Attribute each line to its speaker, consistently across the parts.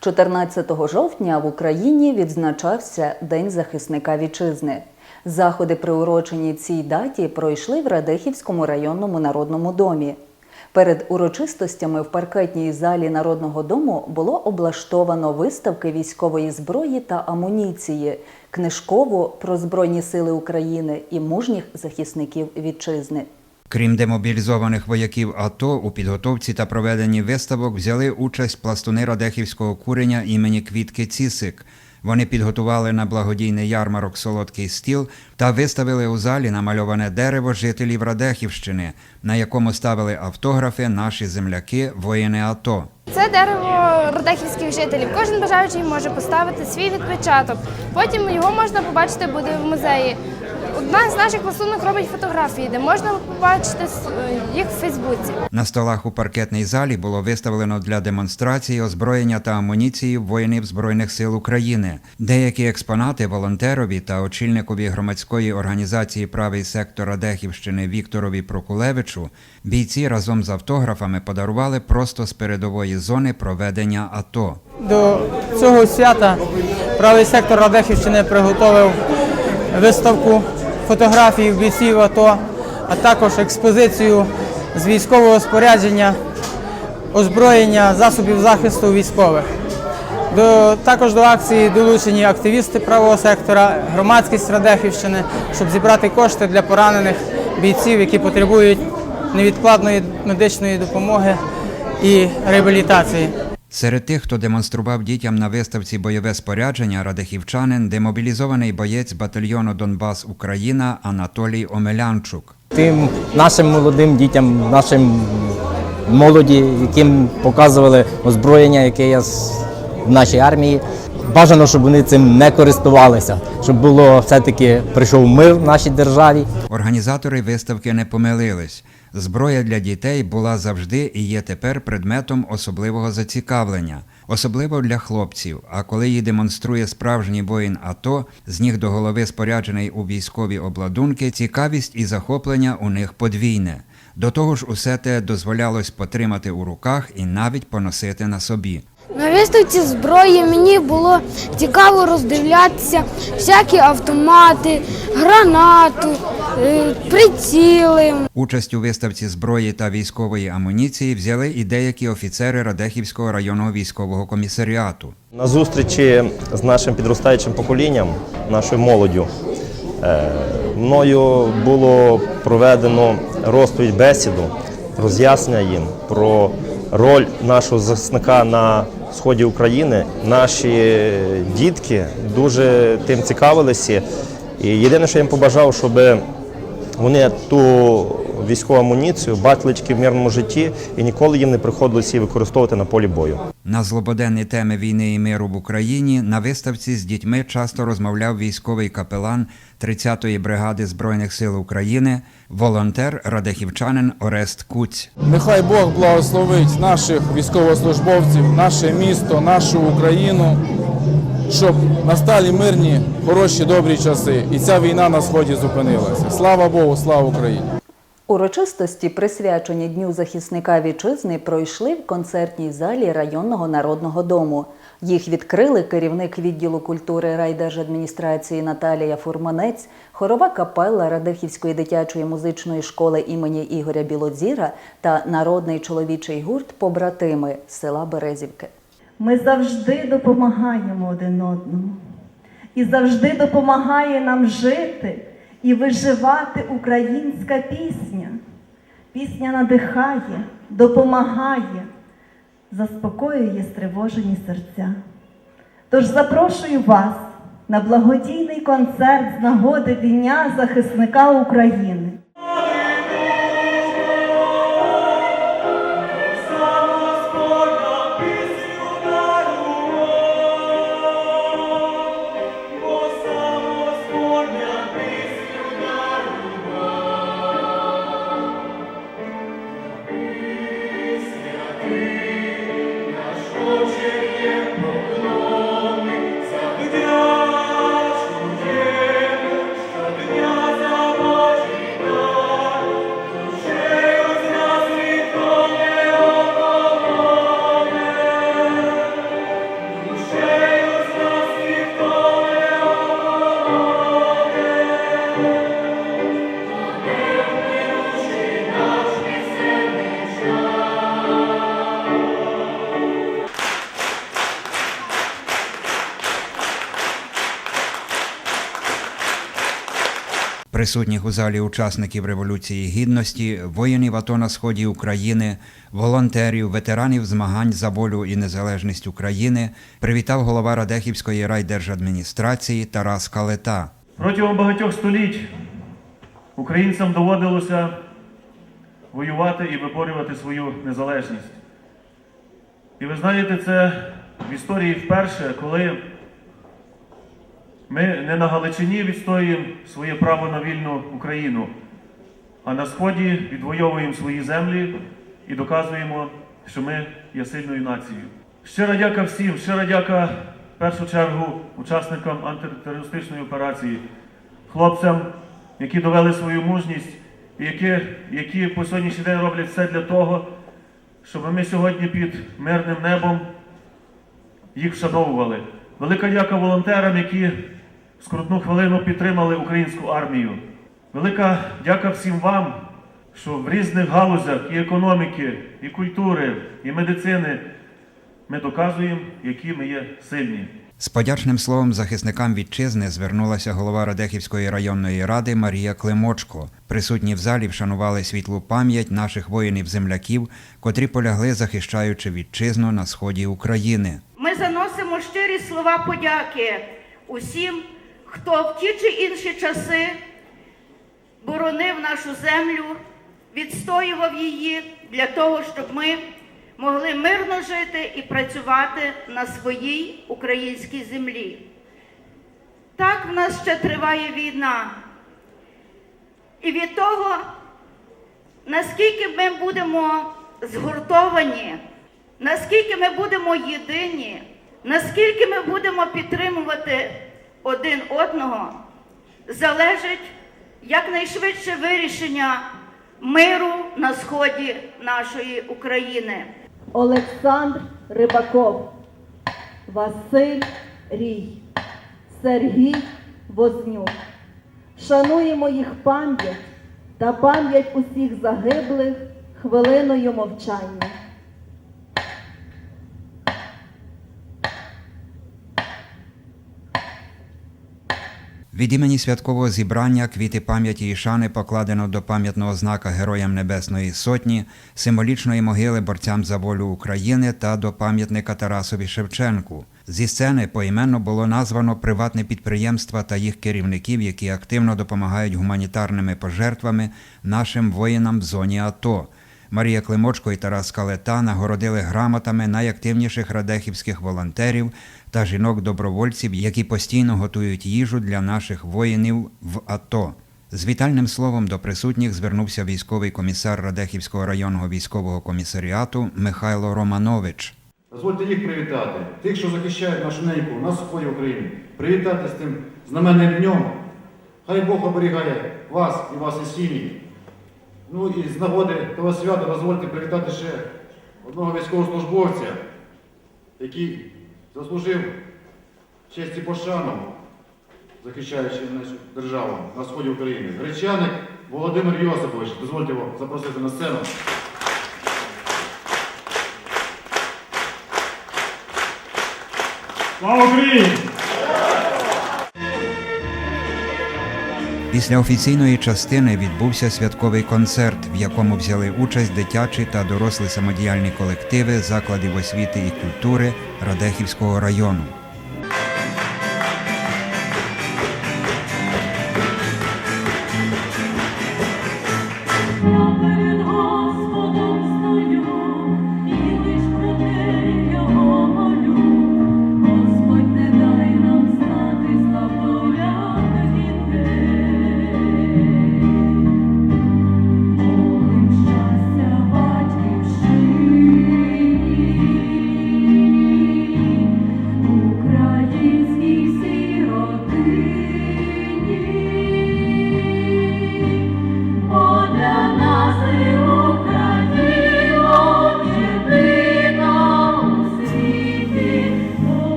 Speaker 1: 14 жовтня в Україні відзначався День захисника вітчизни. Заходи, приурочені цій даті, пройшли в Радехівському районному народному домі. Перед урочистостями в паркетній залі Народного дому було облаштовано виставки військової зброї та амуніції, книжкову про Збройні сили України і мужніх захисників вітчизни.
Speaker 2: Крім демобілізованих вояків АТО, у підготовці та проведенні виставок взяли участь пластуни Радехівського куреня імені Квітки Цісик. Вони підготували на благодійний ярмарок солодкий стіл та виставили у залі намальоване дерево жителів Радехівщини, на якому ставили автографи наші земляки, воїни АТО.
Speaker 3: Це дерево родехівських жителів. Кожен бажаючий може поставити свій відпечаток. Потім його можна побачити буде в музеї. Одна з наших пластунок робить фотографії, де можна побачити е, їх в Фейсбуці.
Speaker 2: На столах у паркетній залі було виставлено для демонстрації озброєння та амуніції воїнів Збройних сил України. Деякі експонати волонтерові та очільникові громадської організації Правий сектор Радехівщини Вікторові Прокулевичу бійці разом з автографами подарували просто з передової зони проведення АТО.
Speaker 4: До цього свята правий сектор Радехівщини приготовив виставку фотографій бійців АТО, а також експозицію з військового спорядження, озброєння засобів захисту військових. До, також до акції долучені активісти правого сектора, громадськість Радехівщини, щоб зібрати кошти для поранених бійців, які потребують невідкладної медичної допомоги і реабілітації.
Speaker 2: Серед тих, хто демонстрував дітям на виставці бойове спорядження, радихівчанин, демобілізований боєць батальйону Донбас Україна Анатолій Омелянчук.
Speaker 5: тим нашим молодим дітям, нашим молоді, яким показували озброєння, яке є в нашій армії. Бажано, щоб вони цим не користувалися, щоб було все-таки прийшов мир в нашій державі.
Speaker 2: Організатори виставки не помилились. Зброя для дітей була завжди і є тепер предметом особливого зацікавлення, особливо для хлопців. А коли її демонструє справжній воїн АТО, з ніг до голови споряджений у військові обладунки, цікавість і захоплення у них подвійне. До того ж, усе те дозволялось потримати у руках і навіть поносити на собі.
Speaker 6: На виставці зброї мені було цікаво роздивлятися всякі автомати, гранату, е, приціли.
Speaker 2: Участь у виставці зброї та військової амуніції взяли і деякі офіцери Радехівського районного військового комісаріату.
Speaker 7: На зустрічі з нашим підростаючим поколінням, нашою молоддю, е, мною було проведено розповідь бесіду, роз'яснення їм про роль нашого захисника на сході України. Наші дітки дуже тим цікавилися. І єдине, що я їм побажав, щоб вони ту військову амуніцію бачили тільки в мирному житті і ніколи їм не приходилося її використовувати на полі бою.
Speaker 2: На злободенні теми війни і миру в Україні на виставці з дітьми часто розмовляв військовий капелан 30-ї бригади Збройних сил України, волонтер радехівчанин Орест Куць.
Speaker 8: Нехай Бог благословить наших військовослужбовців, наше місто, нашу Україну, щоб настали мирні, хороші, добрі часи. І ця війна на сході зупинилася. Слава Богу, слава Україні!
Speaker 1: Урочистості, присвячені Дню захисника вітчизни, пройшли в концертній залі районного народного дому. Їх відкрили керівник відділу культури райдержадміністрації Наталія Фурманець, хорова капелла Радехівської дитячої музичної школи імені Ігоря Білодзіра та народний чоловічий гурт Побратими села Березівки.
Speaker 9: Ми завжди допомагаємо один одному. І завжди допомагає нам жити і виживати українська пісня. Пісня надихає, допомагає, заспокоює стривожені серця. Тож запрошую вас на благодійний концерт з нагоди Дня захисника України.
Speaker 2: Присутніх у залі учасників Революції Гідності, воїнів АТО на сході України, волонтерів, ветеранів змагань за волю і незалежність України привітав голова Радехівської райдержадміністрації Тарас Калета.
Speaker 10: Протягом багатьох століть українцям доводилося воювати і виборювати свою незалежність. І ви знаєте, це в історії вперше, коли ми не на Галичині відстоюємо своє право на вільну Україну, а на Сході відвоюємо свої землі і доказуємо, що ми є сильною нацією. Щира дяка всім, щира дяка в першу чергу учасникам антитерористичної операції, хлопцям, які довели свою мужність, і які, які по сьогоднішній день роблять все для того, щоб ми сьогодні під мирним небом їх вшановували. Велика дяка волонтерам, які скрутну хвилину підтримали українську армію. Велика дяка всім вам, що в різних галузях і економіки, і культури, і медицини ми доказуємо, які ми є сильні.
Speaker 2: З подячним словом захисникам вітчизни звернулася голова Радехівської районної ради Марія Климочко. Присутні в залі вшанували світлу пам'ять наших воїнів-земляків, котрі полягли, захищаючи вітчизну на сході України.
Speaker 11: Ми заносимо щирі слова подяки усім, хто в ті чи інші часи боронив нашу землю, відстоював її для того, щоб ми могли мирно жити і працювати на своїй українській землі. Так в нас ще триває війна. І від того, наскільки ми будемо згуртовані, наскільки ми будемо єдині, наскільки ми будемо підтримувати один одного, залежить якнайшвидше вирішення миру на сході нашої України.
Speaker 9: Олександр Рибаков, Василь Рій, Сергій Вознюк. Шануємо їх пам'ять та пам'ять усіх загиблих хвилиною мовчання.
Speaker 2: Від імені святкового зібрання квіти пам'яті і шани покладено до пам'ятного знака Героям Небесної Сотні, символічної могили борцям за волю України та до пам'ятника Тарасові Шевченку. Зі сцени поіменно було названо приватне підприємства та їх керівників, які активно допомагають гуманітарними пожертвами нашим воїнам в зоні АТО. Марія Климочко і Тарас Калета нагородили грамотами найактивніших радехівських волонтерів та жінок-добровольців, які постійно готують їжу для наших воїнів в АТО. З вітальним словом до присутніх звернувся військовий комісар Радехівського районного військового комісаріату Михайло Романович.
Speaker 12: Дозвольте їх привітати, тих, що захищають нашу неньку на сході України, привітати з тим знаменним днем. Хай Бог оберігає вас і ваші сім'ї. Ну і з нагоди того свята дозвольте привітати ще одного військовослужбовця, який заслужив честь і пошану, захищаючи нашу державу на сході України. Гречаник Володимир Йосипович, дозвольте його запросити на сцену.
Speaker 10: Слава Україні!
Speaker 2: Після офіційної частини відбувся святковий концерт, в якому взяли участь дитячі та дорослі самодіяльні колективи закладів освіти і культури Радехівського району.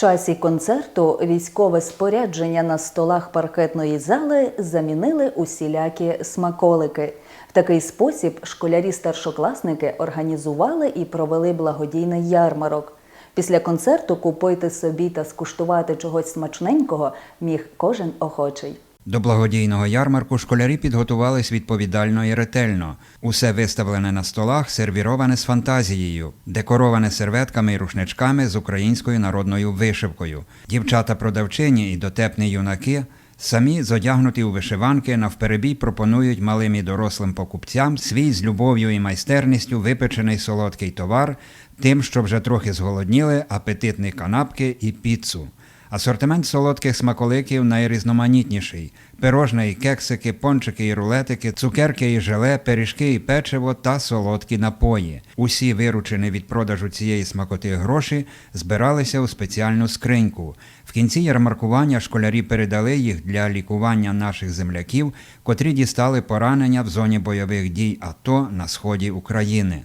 Speaker 1: Часі концерту військове спорядження на столах паркетної зали замінили усілякі смаколики. В такий спосіб школярі-старшокласники організували і провели благодійний ярмарок. Після концерту купити собі та скуштувати чогось смачненького міг кожен охочий.
Speaker 2: До благодійного ярмарку школярі підготувались відповідально і ретельно. Усе виставлене на столах, сервіроване з фантазією, декороване серветками і рушничками з українською народною вишивкою. Дівчата-продавчині і дотепні юнаки самі зодягнуті у вишиванки навперебій пропонують малим і дорослим покупцям свій з любов'ю і майстерністю випечений солодкий товар, тим, що вже трохи зголодніли, апетитні канапки і піцу. Асортимент солодких смаколиків найрізноманітніший: пирожне і кексики, пончики і рулетики, цукерки і желе, пиріжки і печиво та солодкі напої. Усі виручені від продажу цієї смакоти гроші збиралися у спеціальну скриньку. В кінці ярмаркування школярі передали їх для лікування наших земляків, котрі дістали поранення в зоні бойових дій АТО на сході України.